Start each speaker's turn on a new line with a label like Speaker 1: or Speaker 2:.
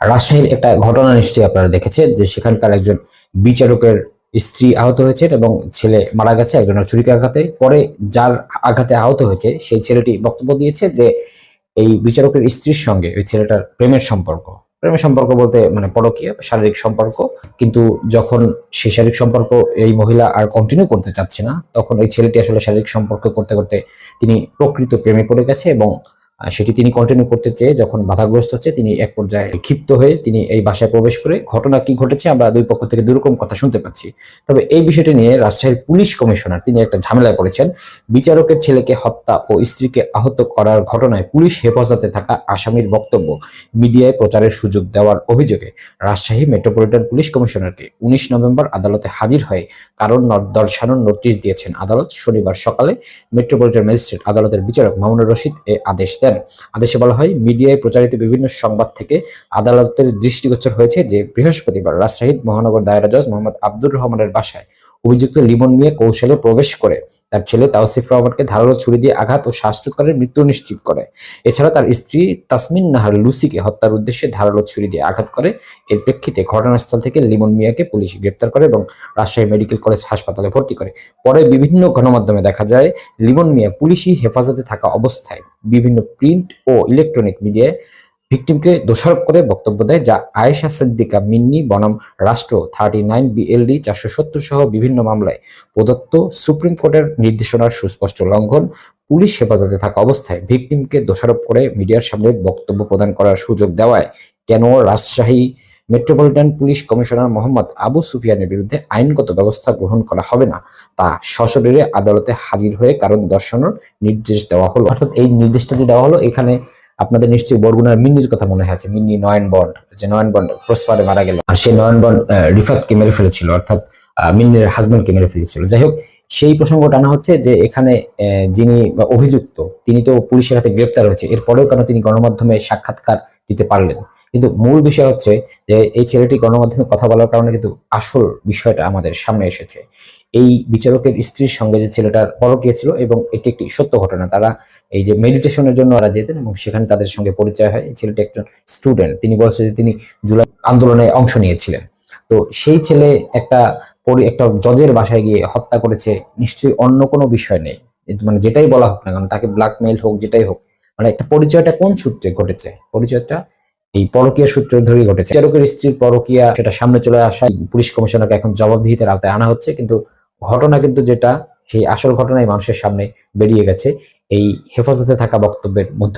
Speaker 1: রাজশাহীর একটা ঘটনা নিশ্চয়ই আপনারা দেখেছেন যে সেখানকার একজন বিচারকের স্ত্রী আহত হয়েছে এবং ছেলে মারা গেছে, একজনের ছুরিকে আঘাতে পরে যার আঘাতে আহত হয়েছে, সেই ছেলেটি বক্তব্য দিয়েছে যে এই বিচারকের স্ত্রীর সঙ্গে ওই ছেলেটার প্রেমের সম্পর্ক। প্রেমের সম্পর্ক বলতে মানে পরকীয়, শারীরিক সম্পর্ক। কিন্তু যখন সেই শারীরিক সম্পর্ক এই মহিলা আর কন্টিনিউ করতে চাচ্ছে না, তখন ওই ছেলেটি আসলে শারীরিক সম্পর্ক করতে করতে তিনি প্রকৃত প্রেমে পড়ে গেছে এবং সেটি তিনি কন্টিনিউ করতে চেয়ে যখন বাধাগ্রস্ত হচ্ছে, তিনি এক পর্যায়ে ক্ষিপ্ত হয়ে তিনি এই বাসায় প্রবেশ করে ঘটনা কি ঘটেছে আমরা দুই পক্ষ থেকে দুরকম কথা শুনতে পাচ্ছি। তবে এই বিষয়টি নিয়ে রাজশাহীর পুলিশ কমিশনার তিনি একটা ঝামেলায় পড়েছেন। বিচারকের ছেলেকে হত্যা ও স্ত্রীকে আহত করার ঘটনায় পুলিশ হেফাজতে থাকা আসামির বক্তব্য মিডিয়ায় প্রচারের সুযোগ দেওয়ার অভিযোগে রাজশাহী মেট্রোপলিটন পুলিশ কমিশনারকে উনিশ নভেম্বর আদালতে হাজির হয়ে কারণ দর্শানোর নোটিশ দিয়েছেন আদালত। শনিবার সকালে মেট্রোপলিটন ম্যাজিস্ট্রেট আদালতের বিচারক মামুনুর রশিদ এ আদেশ দেন। আদেশে বলা হয়, মিডিয়ায় প্রচারিত বিভিন্ন সংবাদ থেকে আদালতের দৃষ্টিগোচর হয়েছে যে বৃহস্পতিবার রাজশাহীর মহানগর দায়রা জজ মোহাম্মদ আব্দুর রহমানের বাসায় অভিযুক্ত লিমন মিয়া কৌশলে প্রবেশ করে। তার ছেলে তাওসিফ রহমানকে ধারালো ছুরি দিয়ে আঘাত ও শ্বাসরোধকারের মৃত্যু নিশ্চিত করে। এছাড়া তার স্ত্রী তাসমিন নাহার লুসিকে হত্যার উদ্দেশ্যে ধারালো ছুরি দিয়ে আঘাত করে। এর প্রেক্ষিতে ঘটনাস্থল থেকে লিমন মিয়াকে পুলিশ গ্রেপ্তার করে এবং রাজশাহী মেডিকেল কলেজ হাসপাতালে ভর্তি করে। পরে বিভিন্ন গণমাধ্যমে দেখা যায়, লিমন মিয়া পুলিশি হেফাজতে থাকা অবস্থায় বিভিন্ন প্রিন্ট ও ইলেকট্রনিক মিডিয়ায় ভিকটিমকে দোষারোপ করে বক্তব্য দেয় যা আয়েশা সিদ্দিকা, মিন্নি, বনাম, রাষ্ট্র, থার্টি নাইন বিএলডি, চারশো সত্তর সহ বিভিন্ন মামলায় প্রদত্ত সুপ্রিম কোর্টের নির্দেশনার সুস্পষ্ট লঙ্ঘন, পুলিশ হেফাজতে থাকা অবস্থায় ভিকটিমকে দোষারোপ করে মিডিয়ার সামনে বক্তব্য প্রদান করার সুযোগ দেওয়ায় কেন Rajshahi metropolitan police commissioner Mohammad Abu সুফিয়ানের বিরুদ্ধে আইনগত ব্যবস্থা গ্রহণ করা হবে না, তা সশরীরে আদালতে হাজির হয়ে কারণ দর্শানোর নির্দেশ দেওয়া হলো। অর্থাৎ এই নির্দেশটা যে দেওয়া হলো, এখানে আপনাদের নিশ্চয়ই বরগুনার মিন্নির কথা মনে আছে, মিন্নি নয়ন বন্ড, যে নয়ন বন্ড প্রসপারে মারা গেল। আর সেই নয়ন বন্ড রিফাতকে মেরে ফেলেছিল, অর্থাৎ মিন্নির হাজবেন্ডকে মেরে ফেলেছিল। যাই হোক সেই প্রসঙ্গ টানা হচ্ছে যে এখানে যিনি অভিযুক্ত, তিনি তো পুলিশের হাতে গ্রেপ্তার হয়েছে। এরপরেও কেন তিনি গণমাধ্যমে সাক্ষাৎকার দিতে পারলেন? কিন্তু মূল বিষয় হচ্ছে যে এই ছেলেটি গণমাধ্যমে কথা বলার কারণে কিন্তু আসল বিষয়টা আমাদের সামনে এসেছে। এই বিচারকের স্ত্রীর সঙ্গে যে ছেলেটার পরকীয় ছিল এবং এটি একটি সত্য ঘটনা, তারা এই যে মেডিটেশনের জন্য ওরা যেতেন এবং সেখানে তাদের সঙ্গে পরিচয় হয়। এই ছেলেটি একজন স্টুডেন্ট। তিনি বলছে যে তিনি জুলাই আন্দোলনে অংশ নিয়েছিলেন। তো সেই ছেলে একটা একটা জজের বাসায় গিয়ে হত্যা করেছে, নিশ্চয়ই অন্য কোনো বিষয় নেই। মানে যেটাই বলা হোক না কেন, তাকে ব্ল্যাকমেইল হোক, যেটাই হোক মানে একটা পরিচয়টা কোন সূত্রে ঘটেছে? পরিচয়টা এই পরকীয়া সূত্র ধরেই ঘটেছে। বিচারকের স্ত্রীর পরকীয়া, সেটা সামনে চলে আসা, পুলিশ কমিশনারকে এখন জবাবদিহিতার আওতায় আনা হচ্ছে, কিন্তু ঘটনা কিন্তু যেটা, সেই আসল ঘটনাই মানুষের সামনে বেরিয়ে গেছে, এই হেফাজতে থাকা বক্তব্যের মধ্য